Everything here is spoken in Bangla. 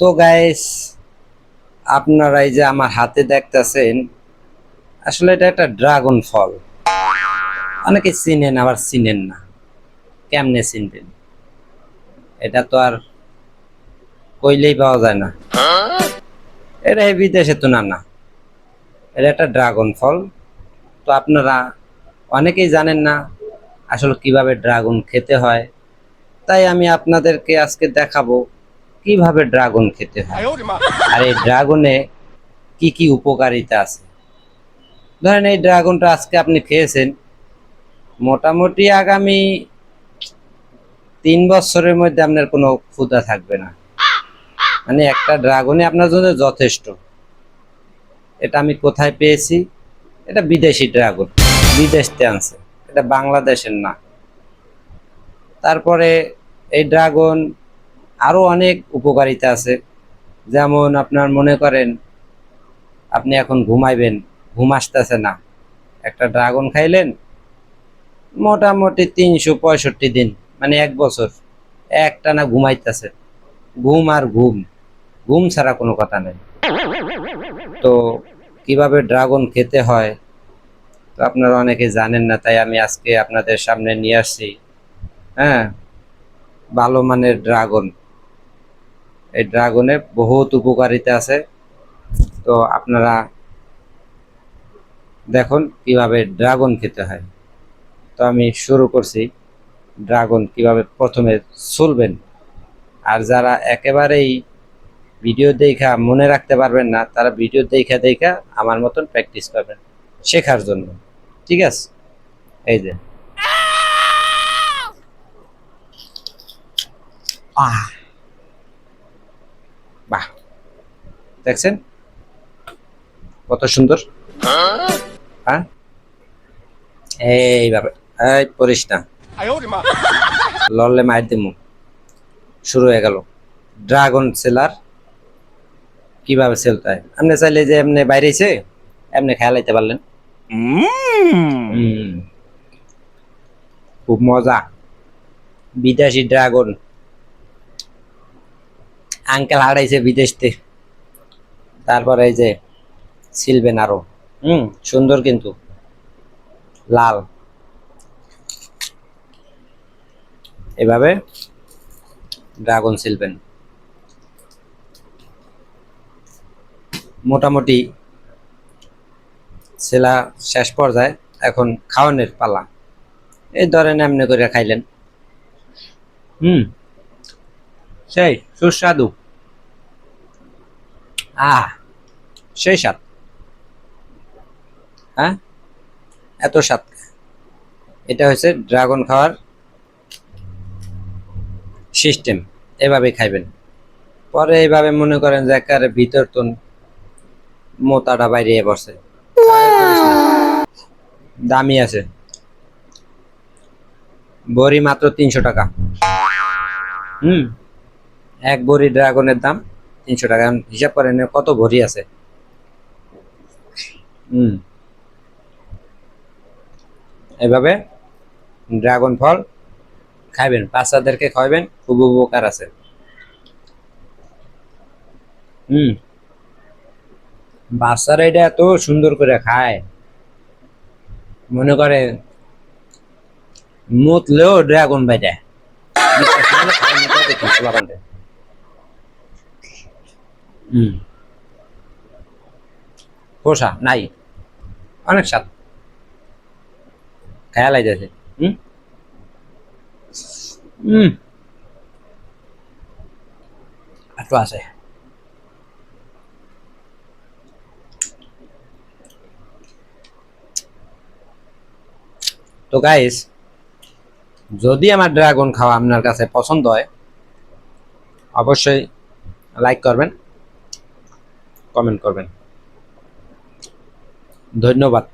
তো গাইস আপনারা এই যে আমার হাতে দেখতেছেন, আসলে এটা একটা ড্রাগন ফল অনেকে চিনেন, আবার চিনেন না। কেমনে চিনবেন? এটা তো আর কইলেই পাওয়া যায় না। এটা বিদেশে তো না না। এটা একটা ড্রাগন ফল তো আপনারা অনেকেই জানেন না আসলে কীভাবে ড্রাগন খেতে হয়। তাই আমি আপনাদেরকে আজকে দেখাবো কীভাবে ড্রাগন খেতে হয়? আর এই ড্রাগনে কি কি উপকারিতা আছে? ধরেন এই ড্রাগনটা আজকে আপনি খেয়েছেন, মোটামুটি আগামী তিন বছরের মধ্যে আপনার কোনো ক্ষুধা থাকবে না। মানে একটা ড্রাগনই আপনার জন্য যথেষ্ট। এটা আমি কোথায় পেয়েছি? এটা বিদেশি ড্রাগন, বিদেশ আনছে। এটা বাংলাদেশের না। তারপরে এই ড্রাগন আরও অনেক উপকারিতা আছে। যেমন আপনার মনে করেন, আপনি এখন ঘুমাইবেন, ঘুম আসতেছে না। একটা ড্রাগন খাইলেন, মোটামুটি তিনশো পঁয়ষট্টি দিন মানে এক বছর একটা না ঘুমাইতেছে। ঘুম আর ঘুম ঘুম ছাড়া কোনো কথা নেই। তো কীভাবে ড্রাগন খেতে হয়, তো আপনারা অনেকে জানেন না, তাই আমি আজকে আপনাদের সামনে নিয়ে আসছি। হ্যাঁ ভালো মানের ড্রাগন। এই ড্রাগনে বহুত উপকারিতা আছে। তো আপনারা দেখুন কীভাবে ড্রাগন খেতে হয়। তো আমি শুরু করছি। ড্রাগন কীভাবে প্রথমে চলবেন আর যারা একেবারেই ভিডিও দেখা মনে রাখতে পারবেন না, তারা ভিডিও দেখা দেখা আমার মতন প্র্যাকটিস করবেন শেখার জন্য। ঠিক আছে? এই যে। আহ! বাহ। দেখছেন? কত সুন্দর। হ্যাঁ? এইভাবে এই পড়িস না লড়লে মায়ের দিমু। শুরু হয়ে গেল। ড্রাগন সেলার। কীভাবে সেলতে হয় আপনি চাইলে যে এমনি বাইরেছে এমনি খেয়ালাইতে পারলেন। খুব মজা। বিদেশি ড্রাগন। আঙ্কেল হারাইছে বিদেশতে তারপরে এই যে সিলবেন আরও। হুম, সুন্দর কিন্তু। লাল। এভাবে ড্রাগন সিলবেন মোটামুটি সেলা শেষ পর্যায়ে এখন খাওয়ানোর পালা। এই ধরেন এমনি করে খাইলেন। হুম, সেই সুস্বাদু। আহ, সেই স্বাদ। হ্যাঁ? এত স্বাদ। এটা হচ্ছে ড্রাগন খাওয়ার সিস্টেম এভাবে খাইবেন। পরে এইভাবে মনে করেন যে একেবারে ভিতর তো মোতাটা বাইরে বসে। দামি আছে। বড়ি মাত্র তিনশো টাকা। হুম? এক বড়ি ড্রাগনের দাম তিনশো টাকা হিসাব করেন এর কত ভরি আছে? এভাবে ড্রাগন ফল খাইবেন, বাচ্চাদেরকে খাওয়াবেন, খুব উপকার আছে। হুম। বাচ্চারা এটা এত সুন্দর করে খায়। মনে করে মুতলেও ড্রাগন বাইটা খোসা নাই। অনেক স্বাদ। খেয়াল আইতেছে। হুম। একটু আছে। তো গাইস যদি আমার ড্রাগন খাওয়া আপনার কাছে পছন্দ হয়, অবশ্যই লাইক করবেন। কমেন্ট করবেন। ধন্যবাদ।